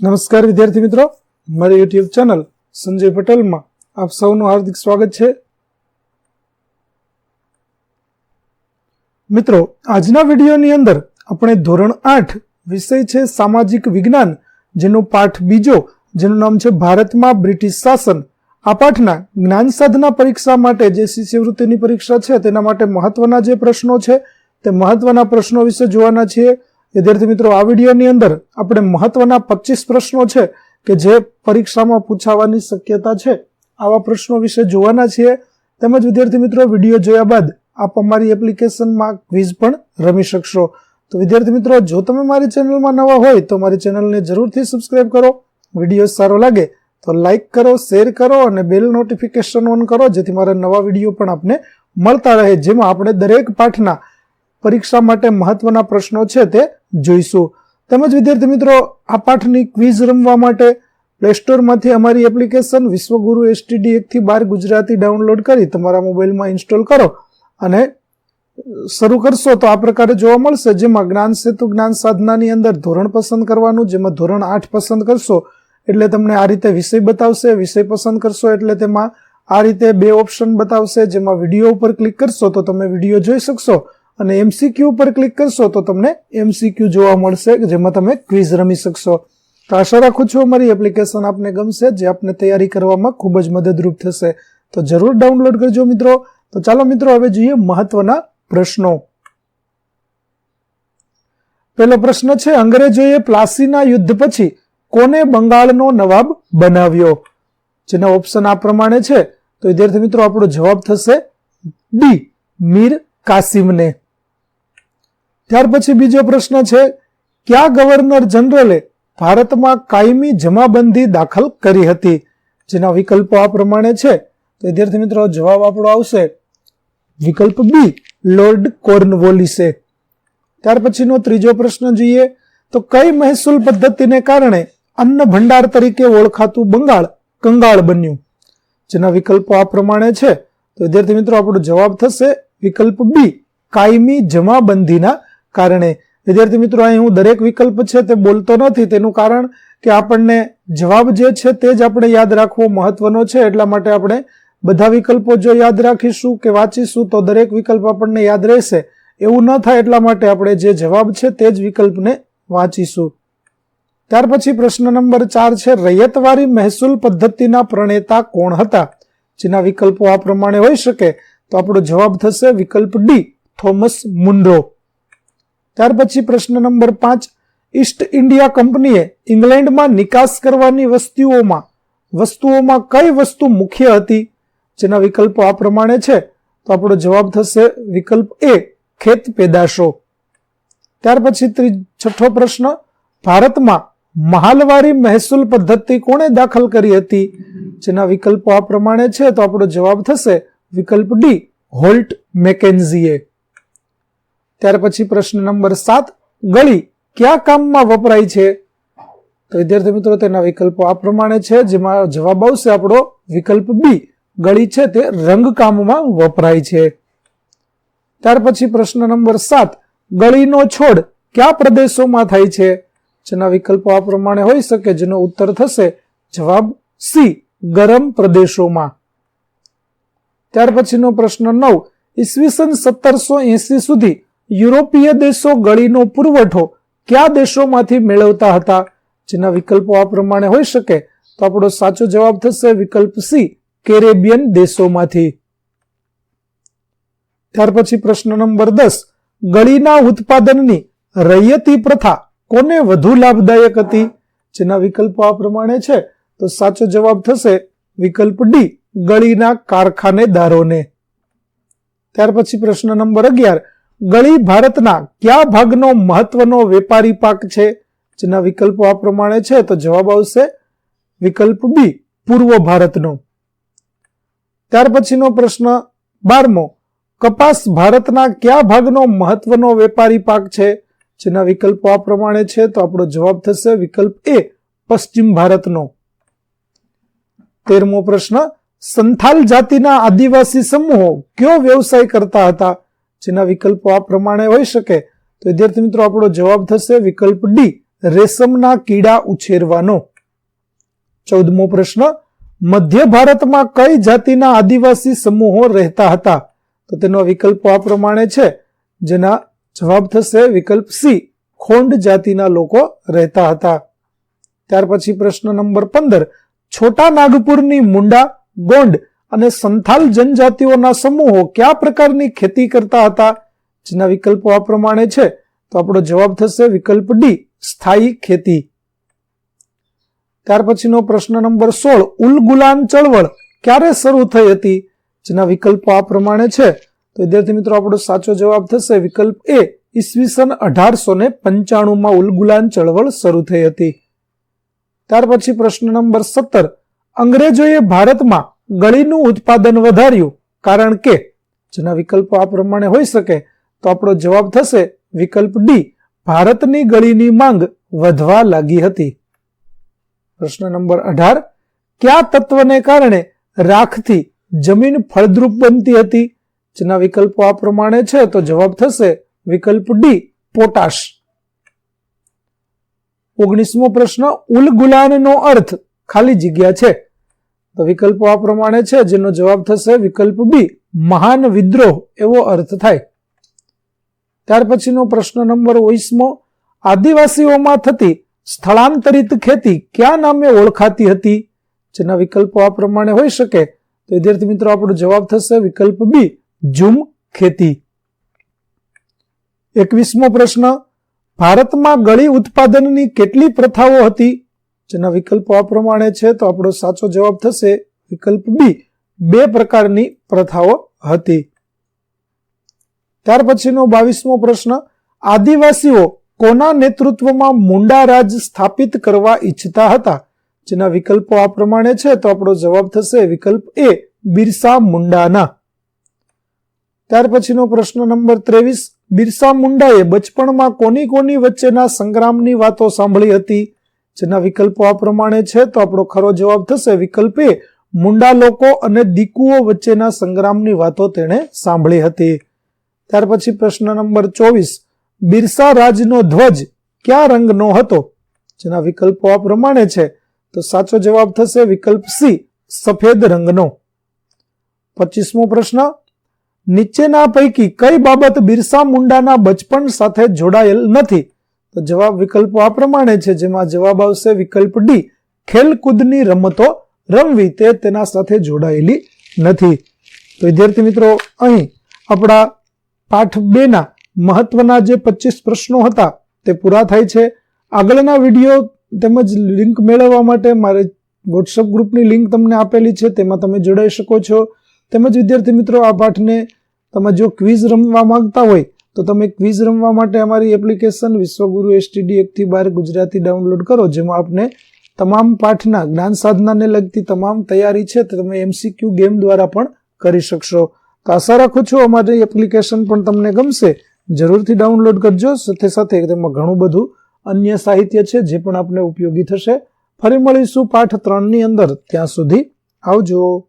નમસ્કાર વિદ્યાર્થી મિત્રો. મારી યુટ્યુબ ચેનલ સંજય પટેલમાં આપ સૌનું હાર્દિક સ્વાગત છે. મિત્રો, આજના વિડીયોની અંદર આપણે ધોરણ આઠ વિષય છે સામાજિક વિજ્ઞાન, જેનો પાઠ બીજો, જેનું નામ છે ભારતમાં બ્રિટિશ શાસન. આ પાઠના જ્ઞાન સાધના પરીક્ષા માટે જે શિષ્યવૃત્તિની પરીક્ષા છે, તેના માટે મહત્વના જે પ્રશ્નો છે, તે મહત્વના પ્રશ્નો વિશે જોવાના છીએ. વિદ્યાર્થી મિત્રો, આ વિડીયોની અંદર આપણે મહત્વના પચીસ પ્રશ્નો છે કે જે પરીક્ષામાં પૂછાવાની શક્યતા છે. આવા પ્રશ્નો વિશે જોવાના છીએ. તેમજ વિદ્યાર્થી મિત્રો, વીડિયો જોયા બાદ આપ અમારી એપ્લિકેશનમાં ક્વિઝ પણ રમી શકશો. તો વિદ્યાર્થી મિત્રો, જો તમે મારી ચેનલમાં નવા હોય તો મારી ચેનલને જરૂરથી સબસ્ક્રાઇબ કરો. વીડિયો સારો લાગે તો લાઈક કરો શેર કરો અને બેલ નોટિફિકેશન ઓન કરો, જેથી મારા નવા વીડિયો પણ આપને મળતા રહે, જેમાં આપણે દરેક પાઠના પરીક્ષા માટે મહત્વના પ્રશ્નો છે તે જોઈશું. તેમજ વિદ્યાર્થી મિત્રો, આ પાઠની ક્વિઝ રમવા માટે પ્લે સ્ટોરમાંથી અમારી એપ્લિકેશન વિશ્વગુરુ એસટીડી એકથી બાર ગુજરાતી ડાઉનલોડ કરી તમારા મોબાઈલમાં ઇન્સ્ટોલ કરો અને શરૂ કરશો તો આ પ્રકારે જોવા મળશે. જેમાં જ્ઞાન સેતુ, જ્ઞાન સાધનાની અંદર ધોરણ પસંદ કરવાનું, જેમાં ધોરણ આઠ પસંદ કરશો એટલે તમને આ રીતે વિષય બતાવશે. વિષય પસંદ કરશો એટલે તેમાં આ રીતે બે ઓપ્શન બતાવશે. જેમાં વીડિયો ઉપર ક્લિક કરશો તો તમે વીડિયો જોઈ શકશો. અને એમસીક્યુ પર ક્લિક કરશો તો તમને એમસીક્યુ જોવા મળશે જેમાં તમે ક્વિઝ રમી શકશો. તો આશા રાખું છું અમારી એપ્લિકેશન આપને ગમશે, જે આપને તૈયારી કરવામાં ખૂબ જ મદદરૂપ થશે. તો જરૂર ડાઉનલોડ કરજો મિત્રો. તો ચાલો મિત્રો, હવે જોઈએ મહત્વના પ્રશ્નો. પહેલો પ્રશ્ન છે, અંગ્રેજોએ પ્લાસીના યુદ્ધ પછી કોને બંગાળનો નવાબ બનાવ્યો? જેના ઓપ્શન આ પ્રમાણે છે. તો વિદ્યાર્થી મિત્રો, આપણો જવાબ થશે ડી, મીર કાસિમને. ત્યાર પછી બીજો પ્રશ્ન છે, કયા ગવર્નર જનરલે ભારતમાં કાયમી જમાબંધી દાખલ કરી હતી? જેના વિકલ્પો આ પ્રમાણે છે. તો વિદ્યાર્થી મિત્રો, જવાબ આપણો આવશે વિકલ્પ બી લોર્ડ કોર્નવોલિસે. ત્યાર પછીનો ત્રીજો પ્રશ્ન જોઈએ, તો કઈ મહેસૂલ પદ્ધતિને કારણે અન્ન ભંડાર તરીકે ઓળખાતું બંગાળ કંગાળ બન્યું? જેના વિકલ્પો આ પ્રમાણે છે. તો વિદ્યાર્થી મિત્રો, આપણો જવાબ થશે વિકલ્પ બી કાયમી જમાબંધીના કારણે. વિદ્યાર્થી મિત્રો, અહીં હું દરેક વિકલ્પ છે તે બોલતો નથી. તેનું કારણ કે આપણને જવાબ જે છે તે જ આપણે યાદ રાખવો મહત્વનો છે. એટલા માટે આપણે બધા વિકલ્પો જો યાદ રાખીશું કે વાંચીશું, તો દરેક વિકલ્પ આપણને યાદ રહેશે. એવું ન થાય એટલા માટે આપણે જે જવાબ છે તે જ વિકલ્પને વાંચીશું. ત્યાર પછી પ્રશ્ન નંબર ચાર છે, રૈયતવારી મહેસૂલ પદ્ધતિના પ્રણેતા કોણ હતા? જેના વિકલ્પો આ પ્રમાણે હોઈ શકે. તો આપણો જવાબ થશે વિકલ્પ ડી, થોમસ મુન્ડ્રો. ત્યાર પછી પ્રશ્ન નંબર પાંચ ઈસ્ટ ઇન્ડિયા કંપનીએ ઇંગ્લેન્ડમાં નિકાસ કરવાની વસ્તુઓમાં વસ્તુઓમાં કઈ વસ્તુ મુખ્ય હતી? જેના વિકલ્પો આ પ્રમાણે છે. તો આપણો જવાબ થશે વિકલ્પ એ, ખેત પેદાશો. ત્યાર પછી છઠ્ઠો પ્રશ્ન, ભારતમાં મહાલવારી મહેસૂલ પદ્ધતિ કોણે દાખલ કરી હતી? જેના વિકલ્પો આ પ્રમાણે છે. તો આપણો જવાબ થશે વિકલ્પ ડી, હોલ્ટ મેકેન્ઝીએ. ત્યાર પછી પ્રશ્ન નંબર સાત, ગળી કયા કામમાં વપરાય છે? તો વિદ્યાર્થી મિત્રો, તેના વિકલ્પો આ પ્રમાણે છે, જેમાં જવાબ આવશે આપણો વિકલ્પ બી, ગળી છે તે રંગકામમાં વપરાય છે. ત્યાર પછી પ્રશ્ન નંબર સાત, ગળીનો છોડ કયા પ્રદેશોમાં થાય છે? જેના વિકલ્પો આ પ્રમાણે હોઈ શકે, જેનો ઉત્તર થશે જવાબ સી, ગરમ પ્રદેશોમાં. ત્યાર પછીનો પ્રશ્ન નવ, ઈસવીસન સત્તરસો એસી સુધી યુરોપીય દેશો ગળીનો પુરવઠો કયા દેશોમાંથી મેળવતા હતા? જેના વિકલ્પો આ પ્રમાણે હોઈ શકે તો આપણો સાચો જવાબ થશે વિકલ્પ સી, કેરેબિયન દેશોમાંથી. ત્યાર પછી પ્રશ્ન નંબર દસ, ગળીના ઉત્પાદનની રૈયતી પ્રથા કોને વધુ લાભદાયક હતી? જેના વિકલ્પો આ પ્રમાણે છે તો સાચો જવાબ થશે વિકલ્પ ડી, ગળીના કારખાનેદારોને. ત્યાર પછી પ્રશ્ન નંબર અગિયાર ગળી ભારતના કયા ભાગનો મહત્વનો વેપારી પાક છે? જેના વિકલ્પો આ પ્રમાણે છે, તો જવાબ આવશે વિકલ્પ બી પૂર્વ ભારતનો. ત્યાર પછીનો પ્રશ્ન બારમો, કપાસ ભારતના કયા ભાગનો મહત્વનો વેપારી પાક છે? જેના વિકલ્પો આ પ્રમાણે છે, તો આપણો જવાબ થશે વિકલ્પ એ પશ્ચિમ ભારતનો. તેરમો પ્રશ્ન, સંથાલ જાતિના આદિવાસી સમૂહો કયો વ્યવસાય કરતા હતા? જેના વિકલ્પો આ પ્રમાણે હોઈ શકે. તો વિદ્યાર્થી મિત્રો, આપણો જવાબ થશે વિકલ્પ ડી રેશમના કીડા ઉછેરવાનો. ચૌદમો પ્રશ્ન, મધ્ય ભારતમાં કઈ જાતિના આદિવાસી સમૂહો રહેતા હતા? તો તેનો વિકલ્પ આ પ્રમાણે છે. જેના જવાબ થશે વિકલ્પ સી ખોંડ જાતિના લોકો રહેતા હતા. ત્યાર પછી પ્રશ્ન નંબર પંદર, છોટા નાગપુરની મુંડા ગોંડ અને સંથાલ જનજાતિઓના સમૂહો કયા પ્રકારની ખેતી કરતા હતા? જેના વિકલ્પો આ પ્રમાણે છે. તો આપણો જવાબ થશે વિકલ્પ ડી સ્થાયી ખેતી. ત્યાર પછીનો પ્રશ્ન નંબર સોળ ઉલગુલાન ચળવળ ક્યારે શરૂ થઈ હતી? જેના વિકલ્પો આ પ્રમાણે છે. તો વિદ્યાર્થી મિત્રો, આપણો સાચો જવાબ થશે વિકલ્પ એ ઈસવીસન અઢારસો ને પંચાણુંમાં ઉલગુલાન ચળવળ શરૂ થઈ હતી. ત્યાર પછી પ્રશ્ન નંબર સત્તર, અંગ્રેજોએ ભારતમાં ગળીનું ઉત્પાદન વધાર્યું કારણ કે જેના વિકલ્પો આ પ્રમાણે હોઈ શકે, તો આપણો જવાબ થશે વિકલ્પ ડી, ભારતની ગળીની માંગ વધવા લાગી હતી. પ્રશ્ન નંબર અઢાર, કયા તત્વને કારણે રાખથી જમીન ફળદ્રુપ બનતી હતી? જેના વિકલ્પો આ પ્રમાણે છે, તો જવાબ થશે વિકલ્પ ડી, પોટાશ. ઓગણીસમો પ્રશ્ન ઉલગુલાનનો અર્થ ખાલી જગ્યા છે. તો વિકલ્પો આ પ્રમાણે છે. જેનો જવાબ થશે વિકલ્પ બી મહાન વિદ્રોહ, એવો અર્થ થાય. ત્યાર પછીનો પ્રશ્ન નંબર ઓઈસમો આદિવાસીઓમાં થતી સ્થળાંતરિત ખેતી કયા નામે ઓળખાતી હતી? જેના વિકલ્પો આ પ્રમાણે હોઈ શકે. તો વિદ્યાર્થી મિત્રો, આપણો જવાબ થશે વિકલ્પ બી ઝૂમ ખેતી. એકવીસમો પ્રશ્ન, ભારતમાં ગળી ઉત્પાદનની કેટલી પ્રથાઓ હતી? જેના વિકલ્પો આ પ્રમાણે છે, તો આપણો સાચો જવાબ થશે વિકલ્પ બી. બે પ્રકારની પ્રથાઓ હતી. ત્યાર પછીનો બાવીસમો પ્રશ્ન, આદિવાસીઓ કોના નેતૃત્વમાં મુંડા રાજ સ્થાપિત કરવા ઈચ્છતા હતા? જેના વિકલ્પો આ પ્રમાણે છે, તો આપણો જવાબ થશે વિકલ્પ એ, બિરસા મુંડાના. ત્યાર પછીનો પ્રશ્ન નંબર ત્રેવીસ, બિરસા મુંડાએ બચપણમાં કોની કોની વચ્ચેના સંગ્રામની વાતો સાંભળી હતી? જેના વિકલ્પો આ પ્રમાણે છે, તો આપણો ખરો જવાબ થશે વિકલ્પ એ મુંડા લોકો અને દીકુઓ વચ્ચેના સંગ્રામની વાતો તેણે સાંભળી હતી. ત્યાર પછી પ્રશ્ન નંબર ચોવીસ, બિરસા રાજનો ધ્વજ ક્યાં રંગનો હતો? જેના વિકલ્પો આ પ્રમાણે છે, તો સાચો જવાબ થશે વિકલ્પ સી, સફેદ રંગનો. પચીસમો પ્રશ્ન, નીચેના પૈકી કઈ બાબત બિરસા મુંડાના બચપણ સાથે જોડાયેલ નથી? તો જવાબ વિકલ્પો આ પ્રમાણે છે, જેમાં જવાબ આવશે વિકલ્પ ડી, ખેલકૂદની રમતો રમવી તે તેના સાથે જોડાયેલી નથી. તો વિદ્યાર્થી મિત્રો, અહીં આપણા પાઠ બે ના મહત્વના જે પચીસ પ્રશ્નો હતા તે પૂરા થાય છે. આગળના વીડિયો તેમજ લિંક મેળવવા માટે મારે વોટ્સઅપ ગ્રુપની લિંક તમને આપેલી છે, તેમાં તમે જોડાઈ શકો છો. તેમજ વિદ્યાર્થી મિત્રો, આ પાઠને તમે જો ક્વિઝ રમવા માંગતા હોય તો તમે ક્વિઝ રમવા માટે અમારી એપ્લિકેશન વિશ્વગુરુ એસટીડી એકથી બાર ગુજરાતી ડાઉનલોડ કરો, જેમાં આપને તમામ પાઠના, જ્ઞાન સાધનાને લગતી તમામ તૈયારી છે તે તમે એમસીક્યુ ગેમ દ્વારા પણ કરી શકશો. તો આશા રાખું છું અમારી એપ્લિકેશન પણ તમને ગમશે. જરૂરથી ડાઉનલોડ કરજો. સાથે સાથે તેમાં ઘણું બધું અન્ય સાહિત્ય છે જે પણ આપને ઉપયોગી થશે. ફરી મળીશું પાઠ ત્રણની અંદર. ત્યાં સુધી આવજો.